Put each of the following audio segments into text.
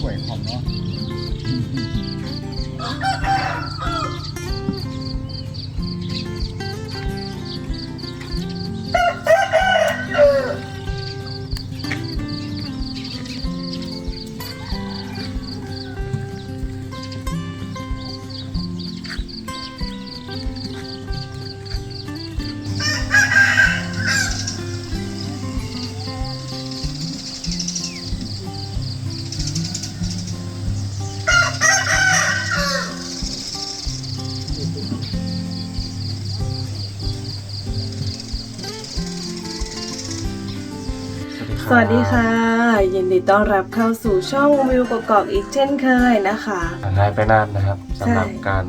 สวยผอมเนาะ ครับสวัสดีค่ะ ยินดีต้อนรับเข้าสู่ช่องวิวกกอกอีกเช่นเคยนะคะหายไปนานนะครับสำหรับใช่การ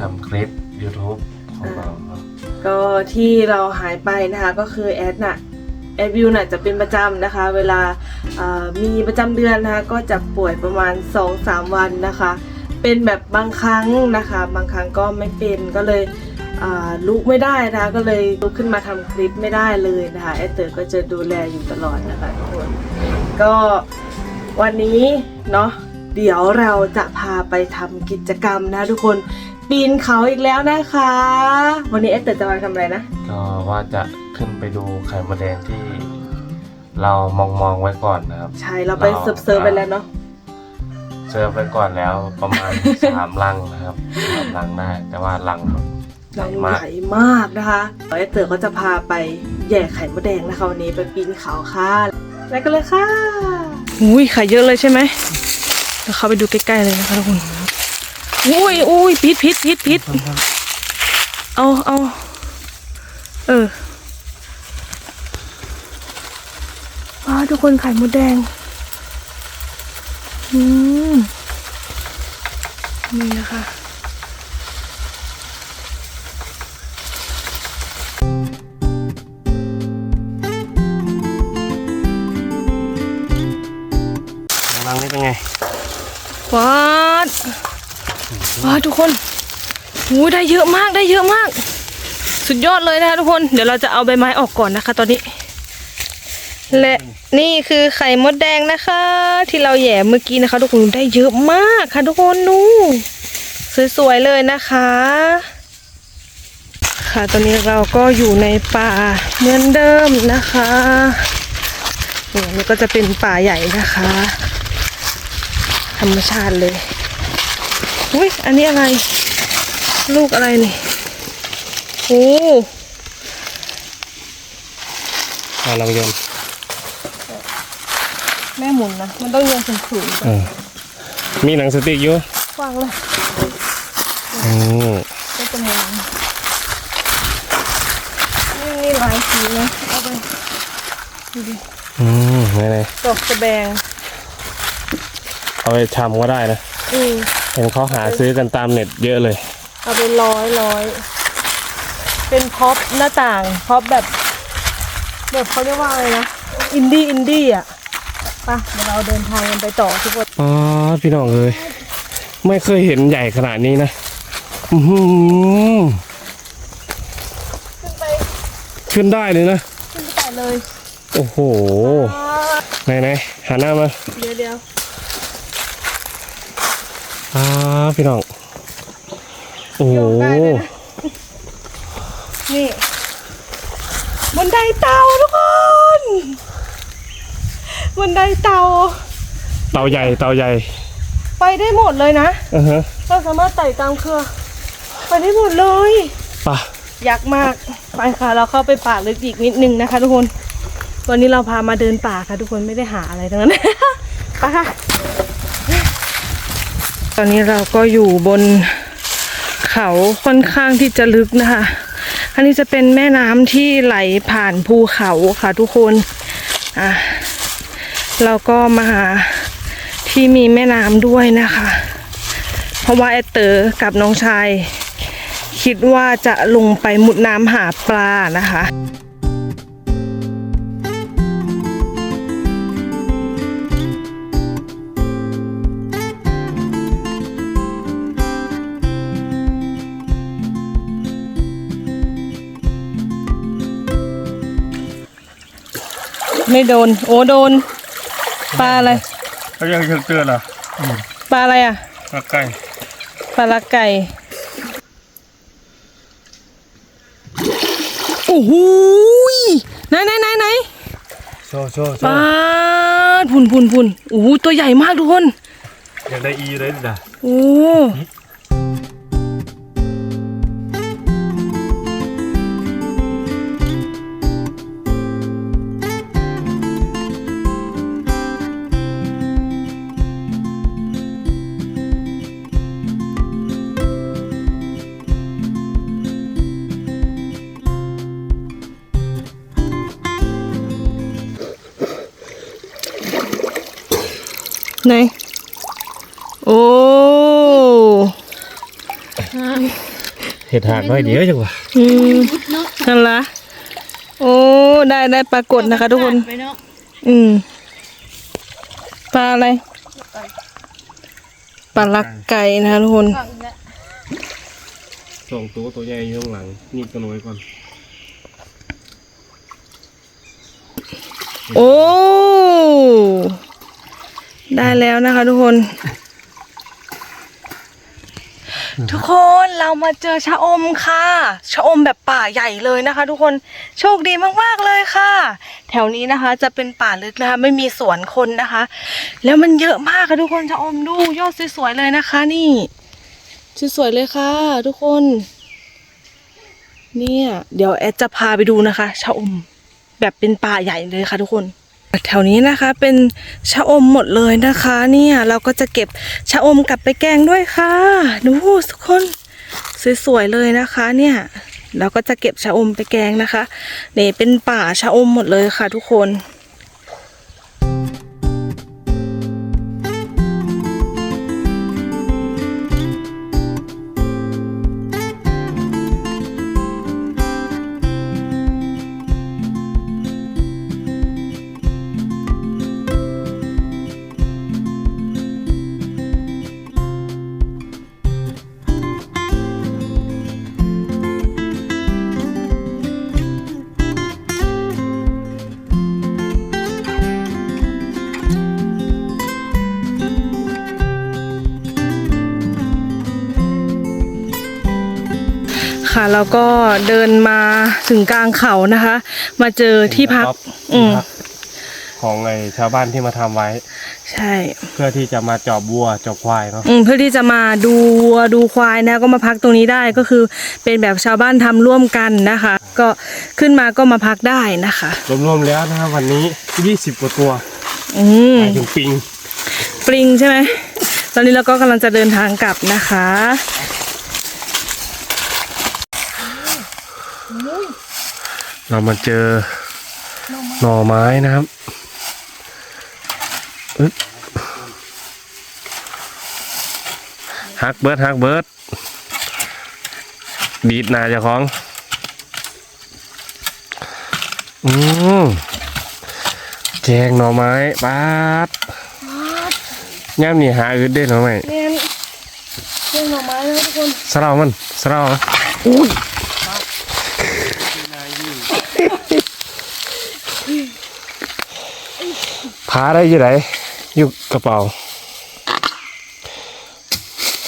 ทำคลิป YouTube ของเราเนอะก็ที่เราหายไปนะคะก็คือแอดน่ะแอดวิวน่ะจะเป็นประจำนะคะ เวลาเอ่อมีประจำเดือนนะคะก็จะป่วยประมาณ 2-3 วันนะคะ เป็นแบบบางครั้งนะคะ บางครั้งก็ไม่เป็นก็เลยอ่า ลุกไม่ได้นะคะก็เลยลุกขึ้นมาทำคลิปไม่ได้เลยนะคะแอดเตอร์ก็จะดูแลอยู่ตลอดนะคะทุกคนก็วันนี้เนาะเดี๋ยวเราจะพาไปทำกิจกรรมนะทุกคนปีนเขาอีกแล้วนะคะ วันนี้แอดเตอร์จะมาทำอะไรนะก็ว่าจะขึ้นไปดูไข่มดแดงที่เรามองมองๆไว้ก่อนนะครับ ใช่เราไปเราเซิร์ฟเซิร์ฟไปแล้วเนาะเจอไปก่อนแล้วประมาณสามลังนะครับสามลังได้แต่ว่าลังใหเราญ่ใหมากญ่มากนะคะแอดเตอร์ก็จะพาไปแย่ไข่มดแดงนะคะวันนี้ไปปีนเขาค่ะแล้วกันเลยค่ะอุ้ยไข่เยอะเลยใช่ไหมเราเข้าไปดูใกล้ๆเลยนะคะทุกคนอุ้ยอุ้ยพิษพิษพิษพิษเอาเอาเออว้าทุกคนไข่มดแดงอืมนี่นะคะ งนี่เป็นไงว้าดว้าดทุกคนหูได้เยอะมากได้เยอะมาก สุดยอดเลยนะคะทุกคนเดี๋ยวเราจะเอาใบไม้ออกก่อนนะคะ ตอนนี้ และนี่คือไข่มดแดงนะคะ ที่เราแหย่เมื่อกี้นะคะ ทุกคนได้เยอะมากค่ะ ทุกคนดูสวยๆเลยนะคะ ค่ะตอนนี้เราก็อยู่ในป่าเหมือนเดิมนะคะนี่อันนี่ก็จะเป็นป่าใหญ่นะคะ ธรรมชาติเลยอุ้ยอันนี้อะไร ลูกอะไรนี่โอ้มาลองโยนแม่หมุนนะ มันต้องโยนสูงสูงเออมีหนังสติ๊กอยู่วางเลยอืมก็จะหมุนนี่นี่หลายสีนะเอาไปดูดิอืมไหนไหนดอกสะแบงๆ เอาไปทำก็ได้นะอืมเห็นเขาหาซื้อกันตามเน็ตเยอะเลย เอาไปร้อยร้อยเป็นพ็อปหน้าต่างพ็อปแบบแบบเขาเรียกว่าอะไรนะอินดี้อินดี้อะไปะเดี๋ยวเราเดินทางกันไปต่อทุกคนอ๋อพี่น้องเอ้ยไม่เคยเห็นใหญ่ขนาดนี้นะอื้อหือขึ้นไปขึ้นได้เลยนะ ขึ้นไปเลยโอ้โห ไหนไหนหันหน้ามา เดี๋ยวเดี๋ยว อ่าพี่น้อง โอ้โหนี่บันไดเตาทุกคนบันไดเตา เตาใหญ่เตาใหญ่ ไปได้หมดเลยนะอือฮะเราสามารถไต่ตามเครือ ไปได้หมดเลยไป่ะยักษ์มากไปค่ะ เราเข้าไปป่าลึกอีกนิดนึงนะคะ ทุกคน วันนี้เราพามาเดินป่าค่ะ ทุกคนไม่ได้หาอะไรทั้งนั้นไปค่ะ ตอนนี้เราก็อยู่บนเขาค่อนข้างที่จะลึกนะคะ อันนี้จะเป็นแม่น้ำที่ไหลผ่านภูเขาค่ะทุกคน อะเราก็มาหาที่มีแม่น้ำด้วยนะคะ เพราะว่าแอเตอร์กับน้องชาย คิดว่าจะลงไปมุดน้ำหาปลานะคะ ไม่โดน โอ้โดน ปลาอะไรก็ยังยังเตือนเหรอปลาอะไรอะปลาไก่ปลาละไก่โอ้โหยไหนไหนไหนไหนโชว์โชว์โชปลาว์พุ่นพุ่นพุ่นโอ้โหตัวใหญ่มากทุกคนอยากได้อีเลยดิจ้ะโอ้ ไหน โอ้เห็ดหากน้อยเดียวจังวะอืมนั่นละโอ้ได้ได้ปรากฏนะคะ ทุกคนไปเนาะอืมปลาอะไรปลาลักไก่นะคะทุกคนฟังแล้วสองตัวตัวใหญ่อยู่ข้างหลังนี่ตัวน้อยก่อน โอ้ ได้แล้วนะคะทุกคน ทุกคนเรามาเจอชะอมค่ะชะอมแบบป่าใหญ่เลยนะคะ ทุกคนโชคดีมากๆเลยค่ะ แถวนี้นะคะ จะเป็นป่าลึกนะคะ ไม่มีสวนคนนะคะ แล้วมันเยอะมากค่ะทุกคนชะอมดูยอดสวยๆเลยนะคะ นี่สวยๆเลยค่ะ ทุกคน เนี่ย เดี๋ยวแอดจะพาไปดูนะคะชะอมแบบเป็นป่าใหญ่เลยค่ะ ทุกคน แถวนี้นะคะเป็นชะอมหมดเลยนะคะ เนี่ยเราก็จะเก็บชะอมกลับไปแกงด้วยค่ะ ดูทุกคนสวยๆเลยนะคะ เนี่ยเราก็จะเก็บชะอมไปแกงนะคะนี่เป็นป่าชะอมหมดเลยค่ะ ทุกคน ค่ะ แล้วก็เดินมาถึงกลางเขานะคะ มาเจอที่พัก อืมที่พักของไอ้ชาวบ้านที่มาทำไว้ ใช่ เพื่อที่จะมาจอบวัวจอบควายเนาะอืมเพื่อที่จะมาดูวัวดูควายนะก็มาพักตรงนี้ได้ก็คือเป็นแบบชาวบ้านทำร่วมกันนะคะ ก็ขึ้นมาก็มาพักได้นะคะรวมๆแล้วนะครับวันนี้20กว่าตัวอืมหมายถึงปิงปริงใช่ไหมตอนนี้เราก็กำลังจะเดินทางกลับนะคะ เรามาเจอหน่อไม้นะครับอึ๊บฮักเบิร์ดฮักเบิร์ดดีดหนาเจ้าของ อืมแกงหน่อไม้ปาดย่ำนี่หาอึดได้หน่อไม้เน้นเรื่องหน่อไม้นะทุกคนสะเรามันสะเรามั นพาได้อยี่ไหนอยู่กระเป๋า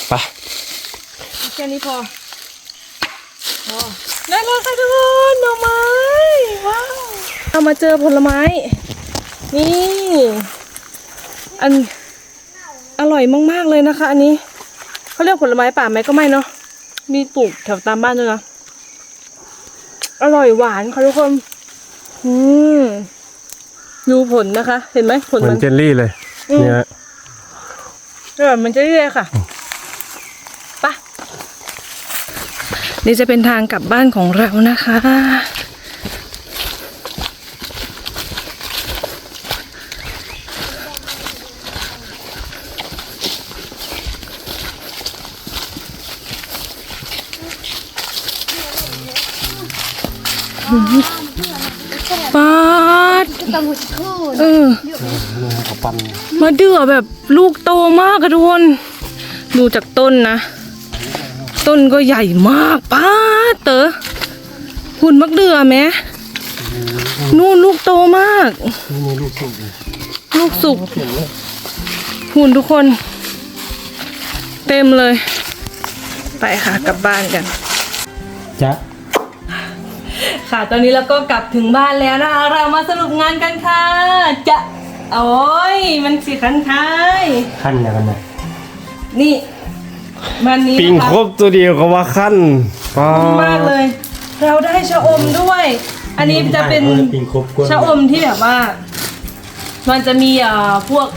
ไปแค่นี้พอพอได้แล้วค่ะทุกคนหน่อไม้ว้าวเรามาเจอผลไม้ นี่ อันอร่อยมากๆเลยนะคะ อันนี้เขาเรียกผลไม้ป่าไหมก็ไม่เนาะมีปลูกแถวตามบ้านด้วยนะอร่อยหวานค่ะทุกคน อืม ดูผลนะคะ เห็นไหมผลเหมือมันนเจลลี่เลยอืมเนี่ยเออมันจะเรื่อยๆค่ะไปะนี่จะเป็นทางกลับบ้านของเรานะคะ ปาด ตะมุดคู่ เออกระปันมาเดือแบบลูกโตมากอะทุกคน ดูจากต้นนะ ต้นก็ใหญ่มากป้าเต๋อหุ่นมักเดือไหมนู่นลูกโตมาก นี่ลูกสุกลูกสุกหุ่นทุกคน เต็มเลย ไปค่ะกลับบ้านกันจ๊ะ ค่ะ ตอนนี้เราก็กลับถึงบ้านแล้วนะคะเรามาสรุปงานกันค่ะ จะ โอ้ย มันสีคันท้ายขั้นอย่างนั้นนะนี่ วันนี้ปิงนะคะครบตัวเดียวก็ว่าขั้นปาขอบคุณมากเลย เราได้ชะอมด้วย อันนี้จะเป็นปิงครบกวนชะอมที่แบบว่า มันจะมีเอ่อพวก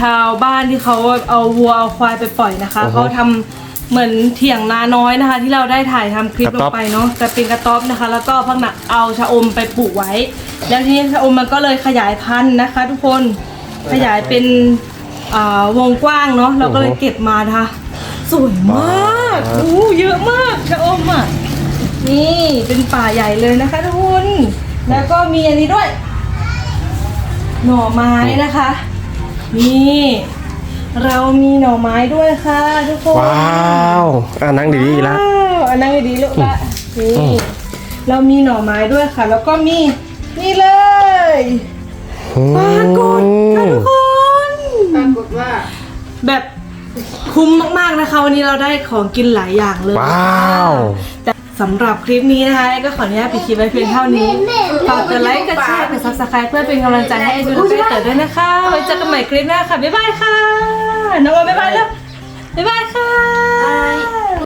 ชาวบ้านที่เขาเอาวัวเอาควายไปปล่อยนะคะเขาทำ เหมือนเถียงนาน้อยนะคะ ที่เราได้ถ่ายทำคลิปลงไปเนาะจะเป็นกระต๊อบนะคะ แล้วก็พักหนักเอาชะอมไปปลูกไว้ แล้วทีนี้ชะอมมันก็เลยขยายพันธุ์นะคะ ทุกคนขยายเป็นอ่าวงกว้างเนาะเราก็เลยโอ้โหเก็บมานะคะสวยมากว้าวโอ้เยอะมากชะอมอะนี่เป็นป่าใหญ่เลยนะคะทุกคนแล้วก็มีอันนี้ด้วย หน่อไม้นะคะ นี่ เรามีหน่อไม้ด้วยค่ะทุกคนว้าวอ่านั่งดีๆละว้าวอันนั่งดีๆลูกละนี่อืมเรามีหน่อไม้ด้วยค่ะ แล้วก็มีนี่เลยปรากฏค่ะทุกคนปรากฏว่า แบบคุ้มมากๆนะคะ วันนี้เราได้ของกินหลายอย่างเลยว้าวแต่สำหรับคลิปนี้นะคะก็ขออนุญาตปิดคลิปไว้เพียงเท่านี้ฝากกดไลค์กดแชร์กดซับสไครต์เพื่อเป็นกำลังใจให้ไอดูและเต๋อด้วยนะคะไว้เจอกันใหม่คลิปหน้าค่ะ บ๊ายบายค่ะ น้องโอมบ๊ายบายแล้วบ๊ายบายค่ะ